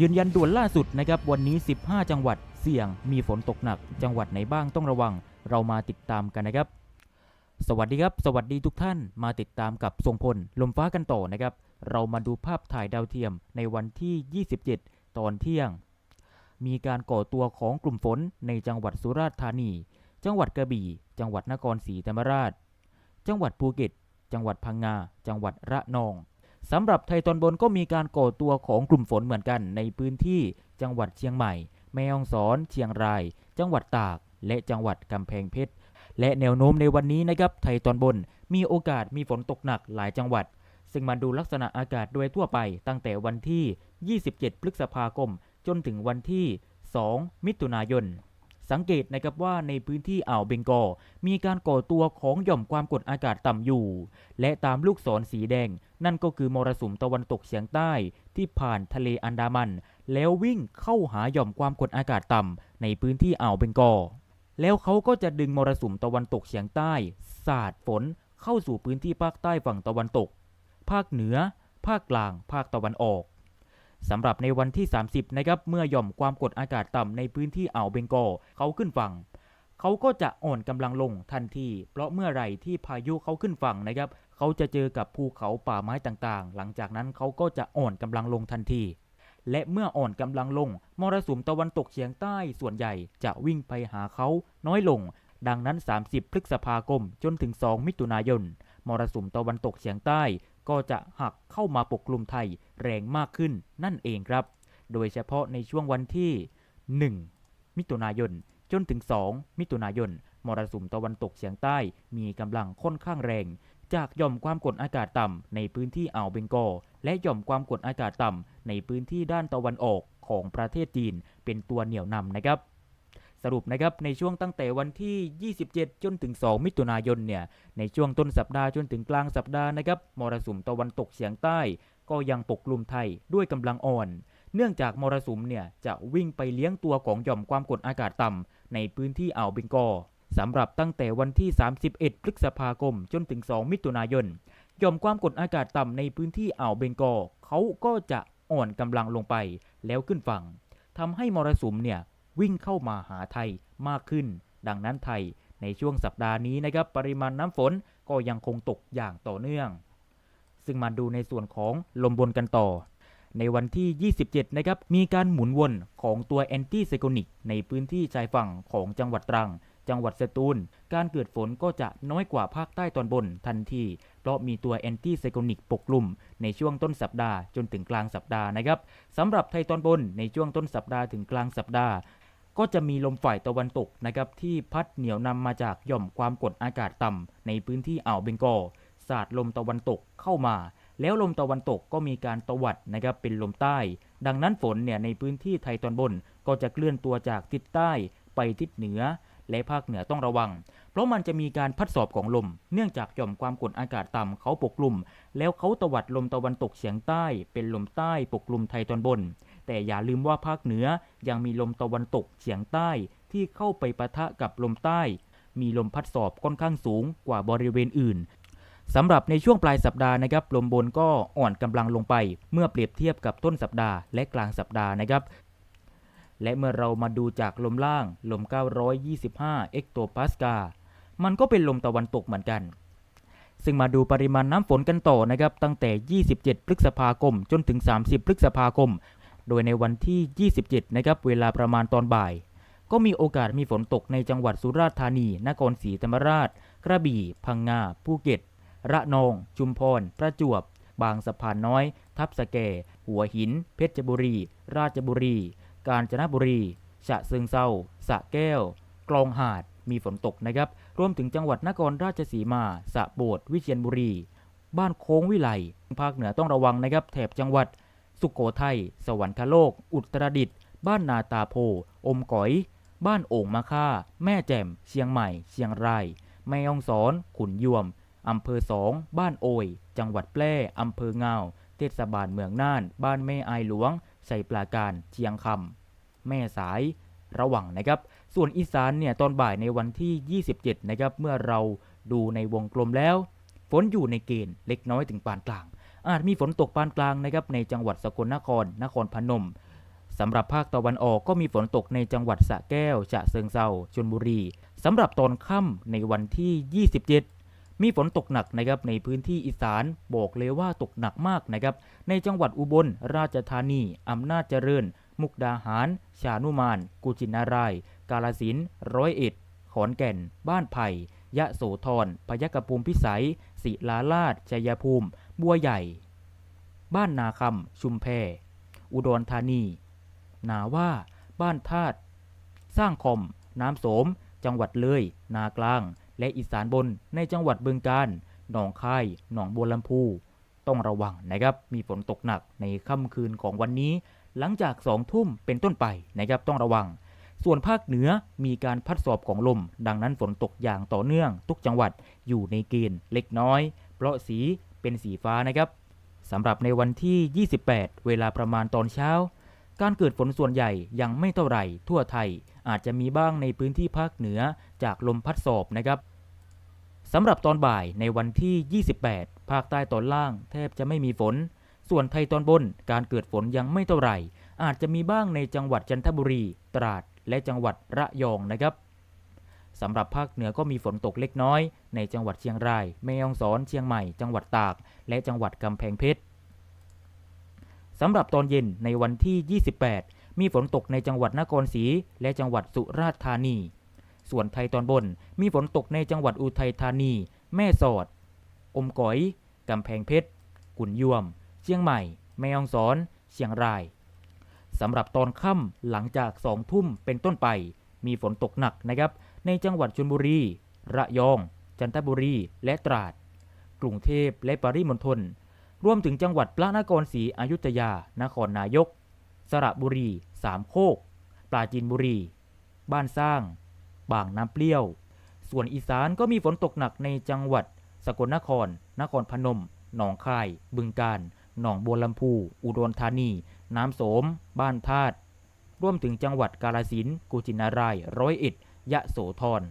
ยืนยันด่วนล่าสุดนะครับวันนี้ 15 จังหวัดเสี่ยงมีฝนตกหนัก จังหวัดไหนบ้างต้องระวัง เรามาติดตามกันนะครับ สวัสดีครับ สวัสดีทุกท่านมาติดตามกับทรงพลลมฟ้ากันต่อนะครับ เรามาดูภาพถ่ายดาวเทียมในวันที่ 27 ตอนเที่ยง มีการก่อตัวของกลุ่มฝนในจังหวัดสุราษฎร์ธานี จังหวัดกระบี่ จังหวัดนครศรีธรรมราช จังหวัดภูเก็ต จังหวัดพังงา จังหวัดระนอง สำหรับไทยตอนบนก็มีการก่อตัวของกลุ่มฝนเหมือนกันในพื้นที่จังหวัดเชียงใหม่ แม่ฮ่องสอน เชียงราย จังหวัดตาก และจังหวัดกำแพงเพชร และแนวโน้มในวันนี้นะครับ ไทยตอนบนมีโอกาสมีฝนตกหนักหลายจังหวัด ซึ่งมาดูลักษณะอากาศโดยทั่วไป ตั้งแต่วันที่ 27 พฤษภาคม จนถึงวันที่ 2 มิถุนายน สังเกตนะครับว่าในพื้นที่อ่าวเบงกอลมีการก่อตัวของหย่อมความกดอากาศต่ำอยู่ และตามลูกศรสีแดง นั่นก็คือมรสุมตะวันตกเฉียงใต้ที่ผ่านทะเลอันดามัน แล้ววิ่งเข้าหาหย่อมความกดอากาศต่ำในพื้นที่อ่าวเบงกอลแล้วเขาก็จะดึงมรสุมตะวันตกเฉียงใต้สาดฝนเข้าสู่พื้นที่ภาคใต้ฝั่งตะวันตก ภาคเหนือ ภาคกลาง ภาคตะวันออก สำหรับในวันที่ 30 นะครับ เมื่อหย่อมความกดอากาศต่ำในพื้นที่อ่าวเบงกอลเขาขึ้นฝั่ง เขาก็จะอ่อนกำลังลงทันที เพราะเมื่อไหร่ที่พายุเขาขึ้นฝั่งนะครับ เขาจะเจอกับภูเขาป่าไม้ต่างๆ หลังจากนั้นเขาก็จะอ่อนกำลังลงทันที และเมื่ออ่อนกำลังลง มรสุมตะวันตกเฉียงใต้ส่วนใหญ่จะวิ่งไปหาเขาน้อยลง ดังนั้น 30 พฤษภาคมจนถึง 2 มิถุนายน มรสุมตะวันตกเฉียงใต้ ก็จะหักเข้ามาปกคลุมไทยแรงมากขึ้นนั่นเองครับ โดยเฉพาะในช่วงวันที่ 1 มิถุนายน จนถึง 2 มิถุนายน มรสุมตะวันตกเฉียงใต้มีกำลังค่อนข้างแรง จากหย่อมความกดอากาศต่ำในพื้นที่อ่าวเบงกอลและหย่อมความกดอากาศต่ำในพื้นที่ด้านตะวันออกของประเทศจีนเป็นตัวเหนี่ยวนำนะครับ สรุปนะครับในช่วงตั้งแต่วันที่ 27 จนถึง 2 มิถุนายนเนี่ยในช่วงต้นสัปดาห์จนถึงกลางสัปดาห์นะครับมรสุมตะวันตกเฉียงใต้ ก็ยังปกคลุมไทยด้วยกำลังอ่อน เนื่องจากมรสุมเนี่ยจะวิ่งไปเลี้ยงตัวของหย่อมความกดอากาศต่ำในพื้นที่อ่าวเบงกอสำหรับตั้งแต่วันที่ 31 พฤษภาคมจนถึง 2 มิถุนายนหย่อมความกดอากาศต่ำในพื้นที่อ่าวเบงกอเขาก็จะอ่อนกำลังลงไปแล้วขึ้นฝั่งทำให้มรสุมเนี่ย วิ่งเข้ามาหาไทยมากขึ้น ดังนั้นไทยในช่วงสัปดาห์นี้นะครับปริมาณน้ำฝนก็ยังคงตกอย่างต่อเนื่อง ซึ่งมาดูในส่วนของลมบนกันต่อ ในวันที่ 27 นะครับ มีการหมุนวนของตัวแอนตี้ไซโคนิกในพื้นที่ชายฝั่งของจังหวัดตรัง จังหวัดสตูล การเกิดฝนก็จะน้อยกว่าภาคใต้ตอนบนทันที เพราะมีตัวแอนตี้ไซโคนิกปกคลุมในช่วงต้นสัปดาห์จนถึงกลางสัปดาห์นะครับสำหรับไทยตอนบนในช่วงต้นสัปดาห์ถึงกลางสัปดาห์ ก็จะมีลมฝ่ายตะวันตกนะครับที่พัดเหนี่ยวนำมาจากหย่อมความกดอากาศต่ำในพื้นที่อ่าวเบงกอลสาดลมตะวันตกเข้ามา แล้วลมตะวันตกก็มีการตวัดนะครับเป็นลมใต้ ดังนั้นฝนเนี่ยในพื้นที่ไทยตอนบนก็จะเคลื่อนตัวจากทิศใต้ไปทิศเหนือ และภาคเหนือต้องระวัง เพราะมันจะมีการพัดสอบของลม เนื่องจากหย่อมความกดอากาศต่ำเขาปกคลุมแล้วเขาตวัดลมตะวันตกเฉียงใต้ เป็นลมใต้ปกคลุมไทยตอนบน แต่อย่าลืมว่าภาคเหนือยังมีลมตะวันตกเฉียงใต้ที่เข้าไปปะทะกับลมใต้ มีลมพัดสอบค่อนข้างสูงกว่าบริเวณอื่นสำหรับในช่วงปลายสัปดาห์นะครับลมบนก็อ่อนกำลังลงไป เมื่อเปรียบเทียบกับต้นสัปดาห์และกลางสัปดาห์นะครับ และเมื่อเรามาดูจากลมล่างลม 925 เอ็กโตปาสกา มันก็เป็นลมตะวันตกเหมือนกัน ซึ่งมาดูปริมาณน้ำฝนกันต่อนะครับ ตั้งแต่ 27 พฤษภาคมจนถึง 30 พฤษภาคม โดยในวันที่ 27 นะครับ เวลาประมาณตอนบ่าย ก็มีโอกาสมีฝนตกในจังหวัดสุราษฎร์ธานี นครศรีธรรมราช กระบี่ พังงา ภูเก็ต ระนอง ชุมพร ประจวบ บางสะพานน้อย ทับสะแก หัวหิน เพชรบุรี ราชบุรี กาญจนบุรี ฉะเชิงเซาสะแก้ว กลองหาด มีฝนตกนะครับ รวมถึงจังหวัดนครราชสีมา สะโบด วิเชียรบุรี บ้านโค้งวิไล ภาคเหนือต้องระวังนะครับ แถบจังหวัด สุขโขทัย สวรรคโลก อุตรดิตถ์บ้านนาตาโพ อมก๋อย บ้านโอ่งมะค่า แม่แจ่ม เชียงใหม่ เชียงราย แม่ฮ่องสอน ขุนยวม อำเภอสอง บ้านโอย จังหวัดแพร่ อำเภอเงา เทศบาลเมืองน่าน บ้านแม่อายหลวง ใส่ปลาการ เชียงคำ แม่สาย ระหวังนะครับ ส่วนอีสานเนี่ยตอนบ่ายในวันที่ 27 นะครับ เมื่อเราดูในวงกลมแล้ว ฝนอยู่ในเกณฑ์เล็กน้อยถึงปานกลาง อาจมีฝนตกปานกลางนะครับในจังหวัดสกลนคร นครพนมสำหรับภาคตะวันออกก็มีฝนตกในจังหวัดสระแก้ว ฉะเชิงเซาชลบุรีสำหรับตอนค่ำในวันที่ 27 มีฝนตกหนักนะครับในพื้นที่อีสานบอกเลยว่าตกหนักมากนะครับในจังหวัดอุบลราชธานีอำนาจเจริญ มุกดาหาร ชานุมาน กุชินาราย กาลสินร้อยเอ็ด ขอนแก่น บ้านไผ่ยะโสธรพยกภูมิพิสัยศิลาลาดชัยภูมิ บัวใหญ่ บ้านนาคำชุมแพ อุดรธานี นาว่า บ้านธาตุสร้างคอม น้ำโสม จังหวัดเลย นากลาง และอีสานบนในจังหวัดบึงกาฬหนองคาย หนองบัวลำพู ต้องระวังนะครับ มีฝนตกหนักในค่ำคืนของวันนี้ หลังจากสองทุ่มเป็นต้นไปนะครับ ต้องระวัง ส่วนภาคเหนือมีการพัดสอบของลม ดังนั้นฝนตกอย่างต่อเนื่อง ทุกจังหวัดอยู่ในเกณฑ์เล็กน้อย เพราะสี เป็นสีฟ้านะครับสำหรับในวันที่ 28 เวลาประมาณตอนเช้า การเกิดฝนส่วนใหญ่ยังไม่เท่าไหร่ ทั่วไทยอาจจะมีบ้างในพื้นที่ภาคเหนือจากลมพัดสอบนะครับสำหรับตอนบ่ายในวันที่ 28 ภาคใต้ตอนล่าง แทบจะไม่มีฝน ส่วนไทยตอนบนการเกิดฝนยังไม่เท่าไหร่ อาจจะมีบ้างในจังหวัดจันทบุรี ตราด และจังหวัดระยองนะครับ สำหรับภาคเหนือก็มีฝนตกเล็กน้อย ในจังหวัดเชียงราย แม่ฮ่องสอน เชียงใหม่ จังหวัดตาก และจังหวัดกำแพงเพชรสำหรับตอนเย็นในวันที่ 28 มีฝนตกในจังหวัดนครศรีและจังหวัดสุราษฎร์ธานี ส่วนไทยตอนบน มีฝนตกในจังหวัดอุทัยธานี แม่สอด อมก๋อย กำแพงเพชร กุนยวม เชียงใหม่ แม่ฮ่องสอน เชียงราย สำหรับตอนค่ำหลังจากสองทุ่มเป็นต้นไป มีฝนตกหนักนะครับ ในจังหวัดชลบุรี ระยอง จันทบุรี และตราด กรุงเทพและปริมณฑล รวมถึงจังหวัดพระนครศรีอยุธยา นครนายก สระบุรี สามโคก ปราจีนบุรี บ้านสร้าง บางน้ำเปรี้ยว ส่วนอีสานก็มีฝนตกหนักในจังหวัด สกลนคร นครพนม หนองคาย บึงกาฬ หนองบัวลำพู อุดรธานี น้ำโสม บ้านธาตุรวมถึงจังหวัดกาฬสินธุ์กุชินาราย ร้อยเอ็ด ยะโสธร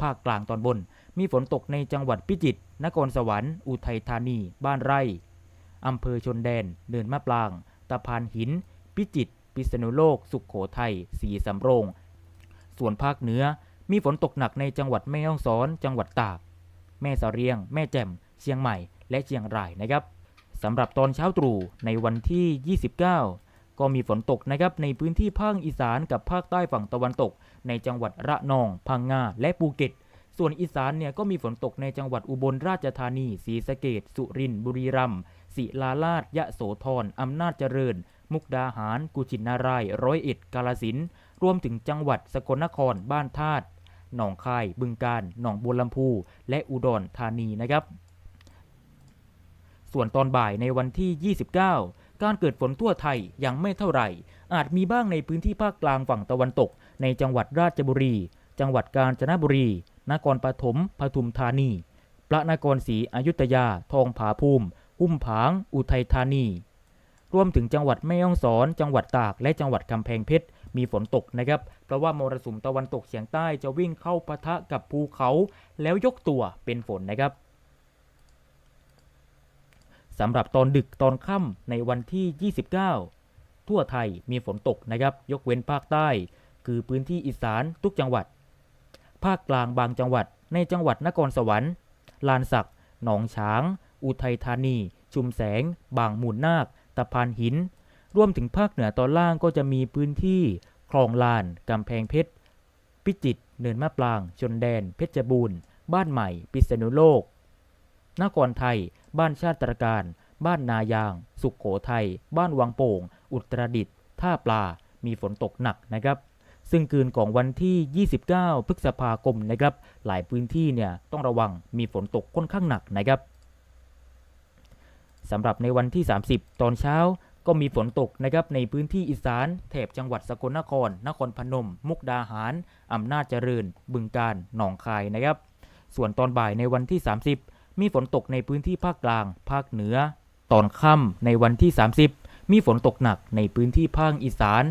ภาคกลางตอนบน มีฝนตกในจังหวัดพิจิตร นครสวรรค์ อุทัยธานี บ้านไร่ อำเภอชนแดน เนินมะปราง ตะพานหิน พิจิตร พิษณุโลก สุขโขทัย สีสำโรง ส่วนภาคเหนือ มีฝนตกหนักในจังหวัดแม่ฮ่องสอน จังหวัดตาก แม่สะเรียง แม่แจ่ม เชียงใหม่ และเชียงรายนะครับสำหรับตอนเช้าตรู่ในวันที่ 29 ก็มีฝนตกนะครับในพื้นที่ภาคอีสานกับภาคใต้ฝั่งตะวันตก ในจังหวัดระนอง พังงา และภูเก็ต ส่วนอีสานเนี่ยก็มีฝนตกในจังหวัดอุบลราชธานีศรีสะเกดสุรินทร์บุรีรัมย์ศิลาลาดยะโสธรอำนาจเจริญ มุกดาหาร กุชินารายร้อยเอ็ดกาลสินรวมถึงจังหวัดสกลนครบ้านธาตุหนองคาย บึงกาฬหนองบัวลำพู และอุดรธานีนะครับ ส่วนตอนบ่ายในวันที่ 29 การเกิดฝนทั่วไทยยังไม่เท่าไหร่ อาจมีบ้างในพื้นที่ภาคกลางฝั่งตะวันตก ในจังหวัดราชบุรี จังหวัดกาญจนบุรี นครปฐมปทุมธานี พระนครศรีอยุธยา ทองผาภูมิ หุ้มผาง อุทัยธานี รวมถึงจังหวัดแม่ฮ่องสอน จังหวัดตาก และจังหวัดกำแพงเพชร มีฝนตกนะครับ เพราะว่ามรสุมตะวันตกเฉียงใต้จะวิ่งเข้าปะทะกับภูเขา แล้วยกตัวเป็นฝนนะครับ สำหรับตอนดึกตอนค่ำในวันที่ 29 ทั่วไทยมีฝนตกนะครับ ยกเว้นภาคใต้ คือพื้นที่อีสานทุกจังหวัด ภาคกลางบางจังหวัด ในจังหวัดนครสวรรค์ ลานสัก หนองช้าง อุทัยธานี ชุมแสง บางมูลนาค ตะพานหิน รวมถึงภาคเหนือตอนล่างก็จะมีพื้นที่ คลองลาน กำแพงเพชร พิจิตร เนินมะปราง ชนแดน เพชรบูรณ์ บ้านใหม่ พิษณุโลก นครไทย บ้านชาติตรการ บ้านนายาง สุขโขทัย บ้านวังโป่ง อุตรดิตถ์ ท่าปลา มีฝนตกหนักนะครับ ซึ่งคืนของวันที่ 29 พฤษภาคมนะครับ หลายพื้นที่เนี่ยต้องระวังมีฝนตกค่อนข้างหนักนะครับสำหรับในวันที่ 30 ตอนเช้าก็มีฝนตกนะครับในพื้นที่อีสานแถบจังหวัดสกลนคร นครพนม มุกดาหาร อำนาจเจริญ บึงกาฬหนองคายนะครับ ส่วนตอนบ่ายในวันที่ 30 มีฝนตกในพื้นที่ภาคกลาง ภาคเหนือ ตอนค่ำในวันที่ 30 มีฝนตกหนักในพื้นที่ภาคอีสาน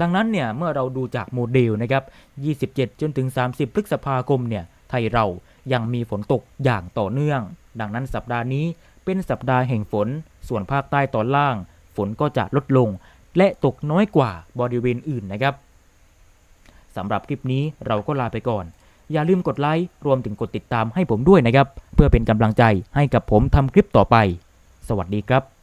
ดังนั้นเนี่ยเมื่อเราดูจากโมเดลนะครับ 27 จนถึง 30 พฤษภาคมเนี่ยไทยเรายังมีฝนตกอย่างต่อเนื่อง ดังนั้นสัปดาห์นี้เป็นสัปดาห์แห่งฝน ส่วนภาคใต้ตอนล่าง ฝนก็จะลดลง และตกน้อยกว่าบริเวณอื่นนะครับสำหรับคลิปนี้เราก็ลาไปก่อน อย่าลืมกดไลค์รวมถึงกดติดตามให้ผมด้วยนะครับ เพื่อเป็นกำลังใจให้กับผมทำคลิปต่อไป สวัสดีครับ